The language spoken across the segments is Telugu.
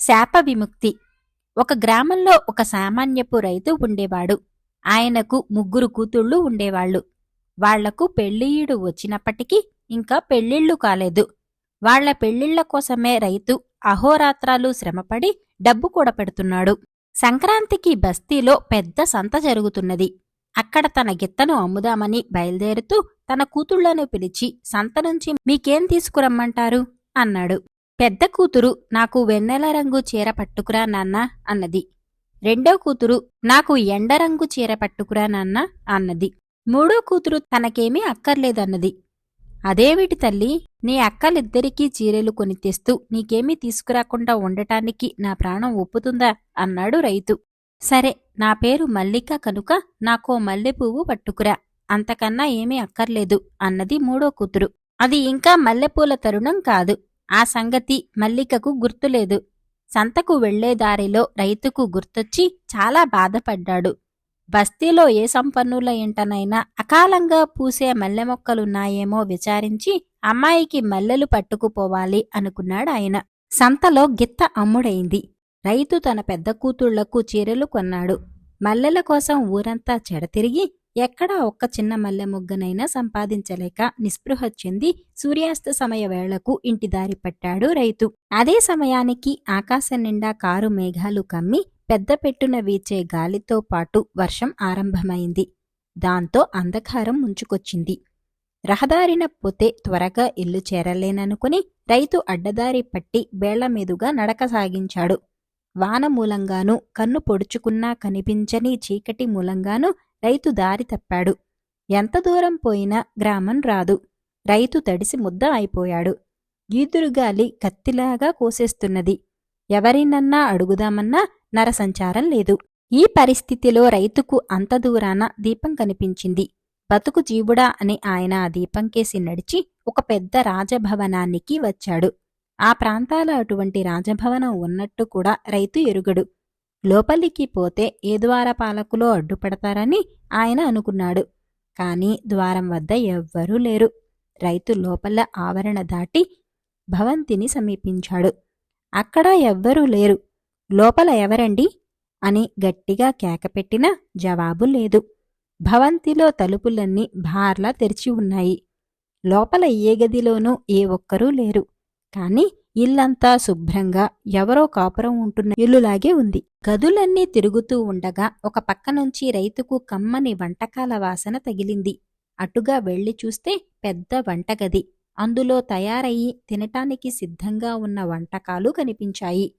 శాప విముక్తి. ఒక గ్రామంలో ఒక సామాన్యపు రైతు ఉండేవాడు. ఆయనకు ముగ్గురు కూతుళ్ళు ఉండేవాళ్ళు. వాళ్ళకు పెళ్ళియుడు వచ్చినప్పటికీ ఇంకా పెళ్ళిళ్ళు కాలేదు. వాళ్ళ పెళ్ళిళ్ళ కోసమే రైతు అహోరాత్రాలు శ్రమపడి డబ్బు కూడపెడుతున్నాడు సంక్రాంతికి బస్తీలో పెద్ద సంత జరుగుతున్నది. అక్కడ తన గిత్తను అమ్ముదామని బయలుదేరుతూ తన కూతుళ్ళను పిలిచి సంత నుంచి మీకేం తీసుకురమ్మంటారు? అన్నాడు. పెద్ద కూతురు నాకు వెన్నెల రంగు చీర పట్టుకురా నాన్న అన్నది. రెండో కూతురు నాకు ఎండరంగు చీర పట్టుకురా నాన్న అన్నది. మూడో కూతురు తనకేమీ అక్కర్లేదన్నది. అదేమిటి తల్లి నీ అక్కలిద్దరికీ చీరెలు కొని తెస్తూ నీకేమీ తీసుకురాకుండా ఉండటానికి నా ప్రాణం ఒప్పుతుందా? అన్నాడు రైతు. సరే నా పేరు మల్లిక కనుక నాకో మల్లెపువ్వు పట్టుకురా. అంతకన్నా ఏమీ అక్కర్లేదు అన్నది మూడో కూతురు. అది ఇంకా మల్లెపూల తరుణం కాదు. ఆ సంగతి మల్లికకు గుర్తులేదు. సంతకు వెళ్ళేదారిలో రైతుకు గుర్తొచ్చి చాలా బాధపడ్డాడు. బస్తీలో ఏ సంపన్నుల ఇంటనైనా అకాలంగా పూసే మల్లె మొక్కలున్నాయేమో విచారించి అమ్మాయికి మల్లెలు పట్టుకుపోవాలి అనుకున్నాడు ఆయన. సంతలో గిత్త అమ్ముడైంది. రైతు తన పెద్ద కూతుళ్ళకు చీరలు కొన్నాడు. మల్లెల కోసం ఊరంతా చెడతిరిగి ఎక్కడా ఒక్క చిన్న మల్లె మొగ్గనైనా సంపాదించలేక నిస్పృహ చెంది సూర్యాస్త సమయ వేళకు ఇంటి దారి పట్టాడు రైతు. అదే సమయానికి ఆకాశం నిండా కారు మేఘాలు కమ్మి పెద్ద పెట్టున వీచే గాలితో పాటు వర్షం ఆరంభమైంది. దాంతో అంధకారం ముంచుకొచ్చింది. రహదారిన పోతే త్వరగా ఇల్లు చేరలేననుకుని రైతు అడ్డదారి పట్టి బేళ్ళ మీదుగా నడక సాగించాడు. వాన మూలంగానూ కన్ను పొడుచుకున్నా కనిపించని చీకటి మూలంగానూ రైతు దారి తప్పాడు. ఎంత దూరం పోయినా గ్రామం రాదు. రైతు తడిసి ముద్ద అయిపోయాడు. గీదురుగాలి కత్తిలాగా కోసేస్తున్నది. ఎవరినన్నా అడుగుదామన్నా నరసంచారం లేదు. ఈ పరిస్థితిలో రైతుకు అంత దూరాన దీపం కనిపించింది. బతుకు జీవుడా అని ఆయన ఆ దీపం కేసి నడిచి ఒక పెద్ద రాజభవనానికి వచ్చాడు. ఆ ప్రాంతాల అటువంటి రాజభవనం ఉన్నట్టు కూడా రైతు ఎరుగడు. లోపలికి పోతే ఏ ద్వారపాలకులో అడ్డుపడతారని ఆయన అనుకున్నాడు. కానీ ద్వారం వద్ద ఎవ్వరూ లేరు. రైతు లోపల ఆవరణ దాటి భవంతిని సమీపించాడు. అక్కడ ఎవ్వరూ లేరు. లోపల ఎవరండి? అని గట్టిగా కేకపెట్టినా జవాబు లేదు. భవంతిలో తలుపులన్నీ భార్లా తెరిచి ఉన్నాయి. లోపల ఏ గదిలోనూ ఏ ఒక్కరూ లేరు. కానీ ఇల్లంతా శుభ్రంగా ఎవరో కాపురం ఉంటున్న ఇల్లులాగే ఉంది. గదులన్నీ తిరుగుతూ ఉండగా ఒక పక్క నుంచి రైతుకు కమ్మని వంటకాల వాసన తగిలింది. అటుగా వెళ్ళి చూస్తే పెద్ద వంటగది. అందులో తయారయ్యి తినటానికి సిద్ధంగా ఉన్న వంటకాలు కనిపించాయి.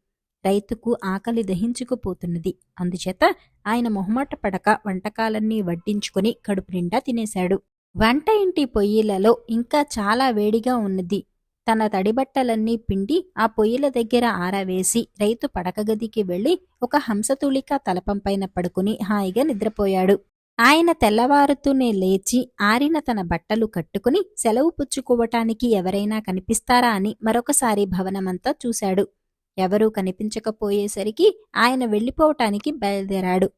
రైతుకు ఆకలి దహించుకుపోతున్నది. అందుచేత ఆయన మొహమాట పడక వంటకాలన్నీ వడ్డించుకుని కడుపు నిండా తినేశాడు. వంట ఇంటి పొయ్యిలలో ఇంకా చాలా వేడిగా ఉన్నది. తన తడిబట్టలన్నీ పిండి ఆ పొయ్యిల దగ్గర ఆరవేసి రైతు పడకగదికి వెళ్ళి ఒక హంసతుళిక తలపంపైన పడుకుని హాయిగా నిద్రపోయాడు. ఆయన తెల్లవారుతూనే లేచి ఆరిన తన బట్టలు కట్టుకుని సెలవు పుచ్చుకోవటానికి ఎవరైనా కనిపిస్తారా అని మరొకసారి భవనమంతా చూశాడు. ఎవరూ కనిపించకపోయేసరికి ఆయన వెళ్ళిపోవటానికి బయలుదేరాడు.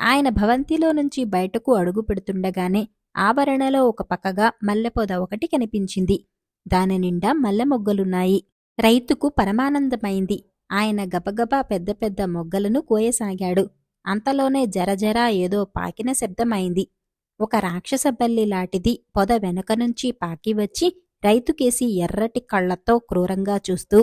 ఆయన భవంతిలో నుంచి బయటకు అడుగు పెడుతుండగానే ఆవరణలో ఒక పక్కగా మల్లెపొద ఒకటి కనిపించింది. దాని నిండా మల్లె మొగ్గలున్నాయి. రైతుకు పరమానందమైంది. ఆయన గబగబా పెద్ద పెద్ద మొగ్గలను కోయసాగాడు. అంతలోనే జరజరా ఏదో పాకిన శబ్దమైంది. ఒక రాక్షస బల్లి లాంటిది పొద వెనక నుంచి పాకి వచ్చి రైతుకేసి ఎర్రటి కళ్ళతో క్రూరంగా చూస్తూ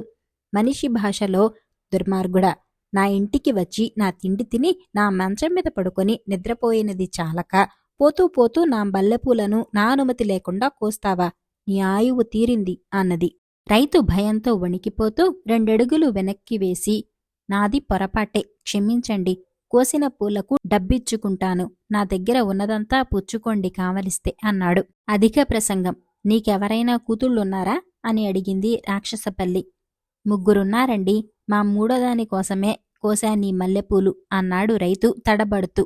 మనిషి భాషలో దుర్మార్గుడా నా ఇంటికి వచ్చి నా తిండి తిని నా మంచం మీద పడుకొని నిద్రపోయినది చాలక పోతూ పోతూ నా బల్లెపూలను నా అనుమతి లేకుండా కోస్తావా? నీ ఆయువు తీరింది అన్నది. రైతు భయంతో వణికిపోతూ రెండడుగులు వెనక్కి వేసి నాది పొరపాటే క్షమించండి కోసిన పూలకు డబ్బిచ్చుకుంటాను నా దగ్గర ఉన్నదంతా పుచ్చుకోండి కావలిస్తే అన్నాడు. అధిక ప్రసంగం నీకెవరైనా కూతుళ్ళున్నారా? అని అడిగింది రాక్షసపల్లి. ముగ్గురున్నారండి మా మూడోదాని కోసమే కోసా నీ మల్లెపూలు అన్నాడు రైతు తడబడుతూ.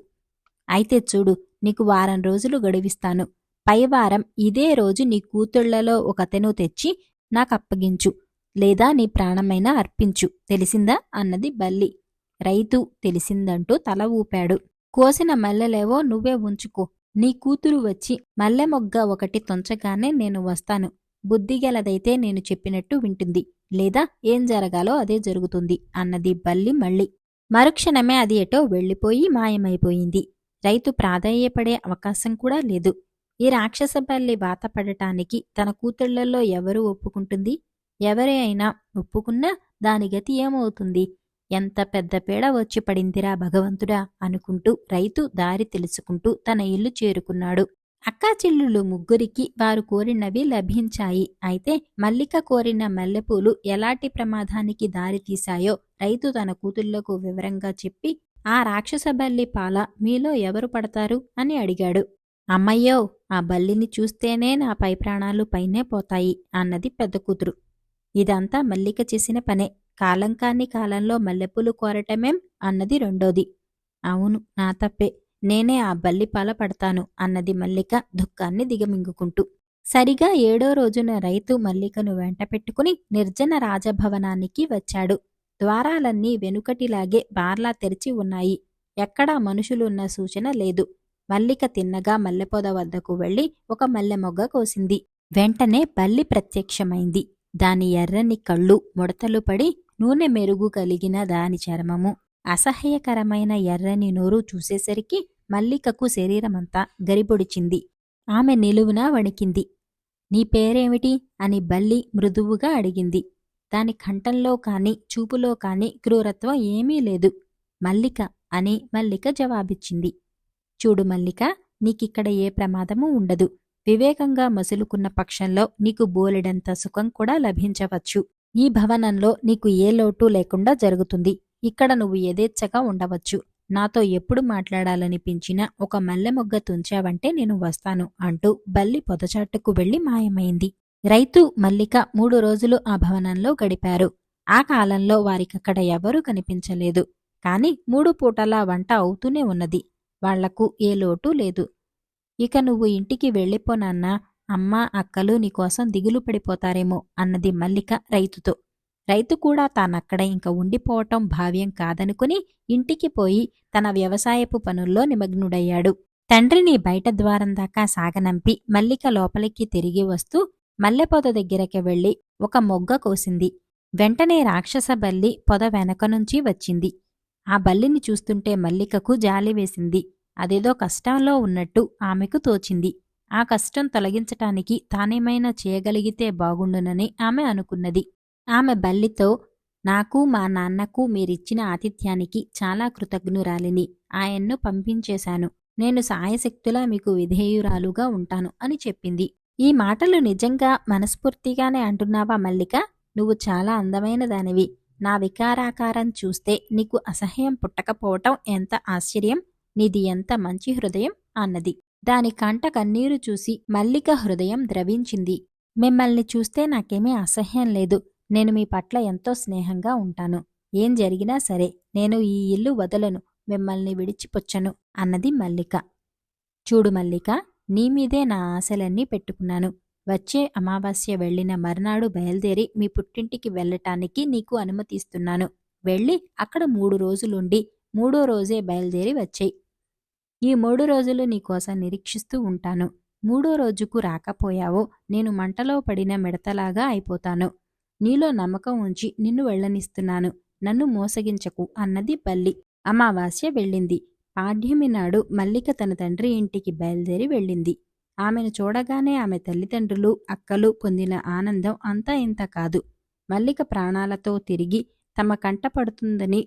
అయితే చూడు నీకు వారం రోజులు గడువిస్తాను. పైవారం ఇదే రోజు నీ కూతుళ్ళలో ఒకతెను తెచ్చి నాకప్పగించు లేదా నీ ప్రాణమైనా అర్పించు. తెలిసిందా? అన్నది బల్లి. రైతు తెలిసిందంటూ తల ఊపాడు. కోసిన మల్లెలేవో నువ్వే ఉంచుకో. నీ కూతురు వచ్చి మల్లె మొగ్గ ఒకటి తొంచగానే నేను వస్తాను. బుద్ధిగలదైతే నేను చెప్పినట్టు వింటుంది. లేదా ఏం జరగాలో అదే జరుగుతుంది అన్నది బల్లి మళ్ళీ. మరుక్షణమే అది ఎటో వెళ్ళిపోయి మాయమైపోయింది. రైతు ప్రాధాయపడే అవకాశం కూడా లేదు. ఈ రాక్షస పల్లి బాధపడటానికి తన కూతుళ్ళలో ఎవరు ఒప్పుకుంటుంది? ఎవరే అయినా ఒప్పుకున్నా దాని గతి ఏమవుతుంది? ఎంత పెద్ద పీడ వచ్చి పడిందిరా భగవంతుడా అనుకుంటూ రైతు దారి తెలుసుకుంటూ తన ఇల్లు చేరుకున్నాడు. అక్కాచెల్లులు ముగ్గురికి వారు కోరినవి లభించాయి. అయితే మల్లిక కోరిన మల్లెపూలు ఎలాంటి ప్రమాదానికి దారితీశాయో రైతు తన కూతుళ్ళకు వివరంగా చెప్పి ఆ రాక్షస బల్లి పాల మీలో ఎవరు పడతారు? అని అడిగాడు. అమ్మయ్యో ఆ బల్లిని చూస్తేనే నా పై ప్రాణాలు పైనే పోతాయి అన్నది పెద్ద కూతురు. ఇదంతా మల్లిక చేసిన పనే. కాలం కాని కాలంలో మల్లెపూలు కోరటమేం అన్నది రెండోది. అవును నా తప్పే. నేనే ఆ బల్లి పాల పడతాను అన్నది మల్లిక దుఃఖాన్ని దిగమింగుకుంటూ. సరిగా ఏడో రోజున రైతు మల్లికను వెంట పెట్టుకుని నిర్జన రాజభవనానికి వచ్చాడు. ద్వారాలన్నీ వెనుకటిలాగే బార్లా తెరిచి ఉన్నాయి. ఎక్కడా మనుషులున్న సూచన లేదు. మల్లిక తిన్నగా మల్లెపొద వద్దకు వెళ్ళి ఒక మల్లె మొగ్గ కోసింది. వెంటనే బల్లి ప్రత్యక్షమైంది. దాని ఎర్రని కళ్ళు ముడతలు పడి నూనె మెరుగు కలిగిన దాని చర్మము. అసహ్యకరమైన ఎర్రని నోరు చూసేసరికి మల్లికకు శరీరమంతా గరిబొడిచింది. ఆమె నిలువున వణికింది. నీ పేరేమిటి అని బల్లి మృదువుగా అడిగింది. దాని కంఠంలో కాని చూపులో కాని క్రూరత్వం ఏమీ లేదు. మల్లిక అని మల్లిక జవాబిచ్చింది. చూడు మల్లిక నీకిక్కడ ఏ ప్రమాదమూ ఉండదు. వివేకంగా మసులుకున్న పక్షంలో నీకు బోలెడంత సుఖం కూడా లభించవచ్చు. ఈ భవనంలో నీకు ఏ లోటు లేకుండా జరుగుతుంది. ఇక్కడ నువ్వు యథేచ్ఛగా ఉండవచ్చు. నాతో ఎప్పుడు మాట్లాడాలనిపించినా ఒక మల్లె మొగ్గ తుంచావంటే నేను వస్తాను అంటూ బల్లి పొదచాటుకు వెళ్ళి మాయమైంది. రైతు మల్లిక మూడు రోజులు ఆ భవనంలో గడిపారు. ఆ కాలంలో వారికక్కడ ఎవరూ కనిపించలేదు. కాని మూడు పూటలా వంట అవుతూనే ఉన్నది. వాళ్ళకు ఏ లోటు లేదు. ఇక నువ్వు ఇంటికి వెళ్ళిపోనన్నా అమ్మా అక్కలు నీకోసం దిగులు పడిపోతారేమో అన్నది మల్లిక రైతుతో. రైతు కూడా తానక్కడ ఇంక ఉండిపోవటం భావ్యం కాదనుకుని ఇంటికి పోయి తన వ్యవసాయపు పనుల్లో నిమగ్నుడయ్యాడు. తండ్రిని బయట ద్వారం దాకా సాగనంపి మల్లిక లోపలికి తిరిగి వస్తూ మల్లెపొద దగ్గరకి వెళ్ళి ఒక మొగ్గ కోసింది. వెంటనే రాక్షస బల్లి పొద వెనక నుంచి వచ్చింది. ఆ బల్లిని చూస్తుంటే మల్లికకు జాలి వేసింది. అదేదో కష్టంలో ఉన్నట్టు ఆమెకు తోచింది. ఆ కష్టం తొలగించటానికి తానేమైనా చేయగలిగితే బాగుండునని ఆమె అనుకున్నది. ఆమె బల్లితో నాకు మా నాన్నకు మీరిచ్చిన ఆతిథ్యానికి చాలా కృతజ్ఞురాలిని ఆయన్ను పంపించేశాను. నేను సాయశక్తులా మీకు విధేయురాలుగా ఉంటాను అని చెప్పింది. ఈ మాటలు నిజంగా మనస్ఫూర్తిగానే అంటున్నావా మల్లిక? నువ్వు చాలా అందమైన దానివి నా వికారాకారం చూస్తే నీకు అసహ్యం పుట్టకపోవటం ఎంత ఆశ్చర్యం? నీది ఎంత మంచి హృదయం అన్నది. దాని కంట కన్నీరు చూసి మల్లిక హృదయం ద్రవించింది. మిమ్మల్ని చూస్తే నాకేమీ అసహ్యం లేదు. నేను మీ పట్ల ఎంతో స్నేహంగా ఉంటాను. ఏం జరిగినా సరే నేను ఈ ఇల్లు వదలను. మిమ్మల్ని విడిచిపొచ్చను అన్నది మల్లిక. చూడు మల్లిక నీమీదే నా ఆశలన్నీ పెట్టుకున్నాను. వచ్చే అమావాస్య వెళ్ళిన మర్నాడు బయలుదేరి మీ పుట్టింటికి వెళ్ళటానికి నీకు అనుమతిస్తున్నాను. వెళ్ళి అక్కడ మూడు రోజులుండి మూడో రోజే బయలుదేరి వచ్చేయి. ఈ మూడు రోజులు నీకోసం నిరీక్షిస్తూ ఉంటాను. మూడో రోజుకు రాకపోయావో నేను మంటలో పడిన మిడతలాగా అయిపోతాను. నీలో నమ్మకం ఉంచి నిన్ను వెళ్ళనిస్తున్నాను. నన్ను మోసగించకు అన్నది బల్లి. అమావాస్య వెళ్ళింది. పాడ్యమి నాడు మల్లిక తన తండ్రి ఇంటికి బయలుదేరి వెళ్ళింది. ఆమెను చూడగానే ఆమె తల్లిదండ్రులు అక్కలు పొందిన ఆనందం అంతా ఇంత కాదు. మల్లిక ప్రాణాలతో తిరిగి తమ కంట పడుతుందని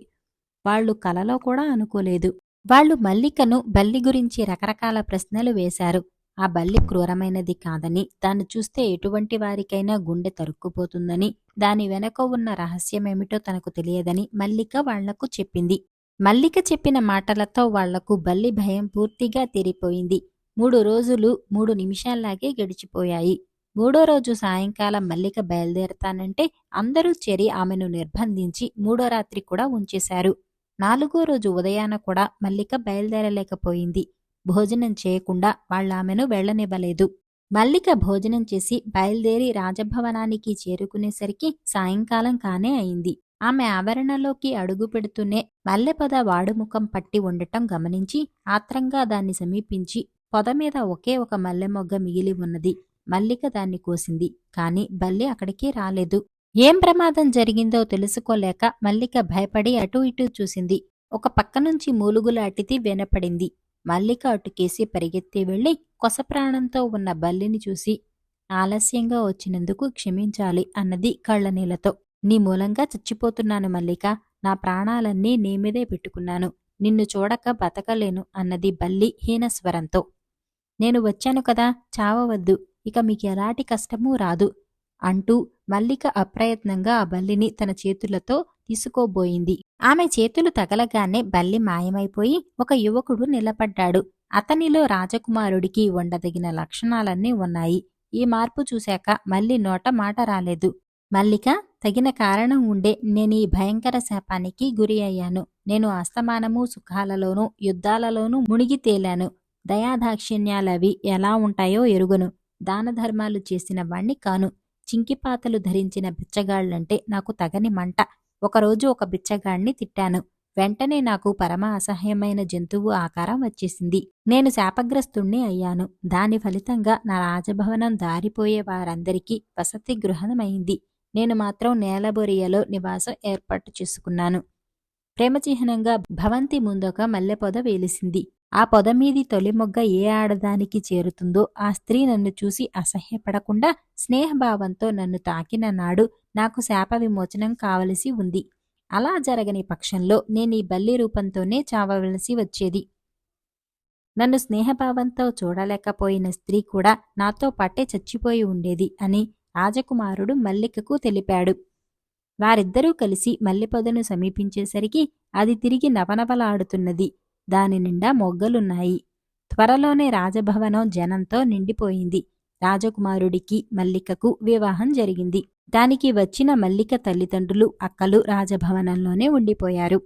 వాళ్ళు కలలో కూడా అనుకోలేదు. వాళ్ళు మల్లికను బల్లి గురించి రకరకాల ప్రశ్నలు వేశారు. ఆ బల్లి క్రూరమైనది కాదని దాన్ని చూస్తే ఎటువంటి వారికైనా గుండె తరుక్కుపోతుందని దాని వెనక ఉన్న రహస్యమేమిటో తనకు తెలియదని మల్లిక వాళ్ళకు చెప్పింది. మల్లిక చెప్పిన మాటలతో వాళ్ళకు బల్లి భయం పూర్తిగా తీరిపోయింది. మూడు రోజులు మూడు నిమిషాల్లాగే గడిచిపోయాయి. మూడో రోజు సాయంకాలం మల్లిక బయలుదేరతానంటే అందరూ చేరి ఆమెను నిర్బంధించి మూడో రాత్రి కూడా ఉంచేశారు. నాలుగో రోజు ఉదయాన కూడా మల్లిక బయలుదేరలేకపోయింది. భోజనం చేయకుండా వాళ్ళామెను వెళ్ళనివ్వలేదు మల్లిక భోజనం చేసి బయలుదేరి రాజభవనానికి చేరుకునేసరికి సాయంకాలం కానే అయింది. ఆమె ఆవరణలోకి అడుగు పెడుతూనే మల్లెపొద వాడుముఖం పట్టి ఉండటం గమనించి ఆత్రంగా దాన్ని సమీపించి పొద మీద ఒకే ఒక మల్లె మొగ్గ మిగిలి ఉన్నది. మల్లిక దాన్ని కోసింది కాని బల్లి అక్కడికి రాలేదు. ఏం ప్రమాదం జరిగిందో తెలుసుకోలేక మల్లిక భయపడి అటూ ఇటూ చూసింది. ఒక పక్క నుంచి మూలుగులాటిది వినపడింది. మల్లిక అటుకేసి పరిగెత్తి వెళ్ళి కొసప్రాణంతో ఉన్న బల్లిని చూసి ఆలస్యంగా వచ్చినందుకు క్షమించాలి అన్నది కళ్ళనీళ్ళతో నీ మూలంగా చచ్చిపోతున్నాను మల్లిక. నా ప్రాణాలన్నీ నీ మీదే పెట్టుకున్నాను. నిన్ను చూడక బతకలేను అన్నది బల్లి హీనస్వరంతో నేను వచ్చాను కదా చావవద్దు. ఇక మీకు ఎలాంటి కష్టమూ రాదు అంటూ మల్లిక అప్రయత్నంగా ఆ బల్లిని తన చేతులతో తీసుకోబోయింది. ఆమె చేతులు తగలగానే బల్లి మాయమైపోయి ఒక యువకుడు నిలబడ్డాడు. అతనిలో రాజకుమారుడికి ఉండదగిన లక్షణాలన్నీ ఉన్నాయి. ఈ మార్పు చూశాక మళ్ళీ నోట మాట రాలేదు. మల్లిక తగిన కారణం ఉండే నేను ఈ భయంకర శాపానికి గురి అయ్యాను. నేను అస్తమానము సుఖాలలోనూ యుద్ధాలలోనూ మునిగి తేలాను. దయాదాక్షిణ్యాలవి ఎలా ఉంటాయో ఎరుగను. దాన ధర్మాలు చేసిన వాణ్ణి కాను. చింకిపాతలు ధరించిన బిచ్చగాళ్ళంటే నాకు తగని మంట. ఒకరోజు ఒక బిచ్చగాణ్ణి తిట్టాను. వెంటనే నాకు పరమ అసహ్యమైన జంతువు ఆకారం వచ్చేసింది. నేను శాపగ్రస్తుణ్ణి అయ్యాను. దాని ఫలితంగా నా రాజభవనం దారిపోయే వారందరికీ వసతి గృహమైంది నేను మాత్రం నేలబొరియలో నివాసం ఏర్పాటు చేసుకున్నాను. ప్రేమచిహ్నంగా భవంతి ముందొక మల్లెపొద వేలిసింది. ఆ పొద మీది తొలి మొగ్గ ఏ ఆడదానికి చేరుతుందో ఆ స్త్రీ నన్ను చూసి అసహ్యపడకుండా స్నేహభావంతో నన్ను తాకిన నాడు నాకు శాప విమోచనం కావలసి ఉంది. అలా జరగని పక్షంలో నేను ఈ బల్లి రూపంతోనే చావవలసి వచ్చేది. నన్ను స్నేహభావంతో చూడలేకపోయిన స్త్రీ కూడా నాతో పాటే చచ్చిపోయి ఉండేది అని రాజకుమారుడు మల్లికకు తెలిపాడు. వారిద్దరూ కలిసి మల్లెపొదను సమీపించేసరికి అది తిరిగి నవనవలాడుతున్నది. దాని నిండా మొగ్గలున్నాయి. త్వరలోనే రాజభవనం జనంతో నిండిపోయింది. రాజకుమారుడికి మల్లికకు వివాహం జరిగింది. దానికి వచ్చిన మల్లిక తల్లిదండ్రులు అక్కలు రాజభవనంలోనే ఉండిపోయారు.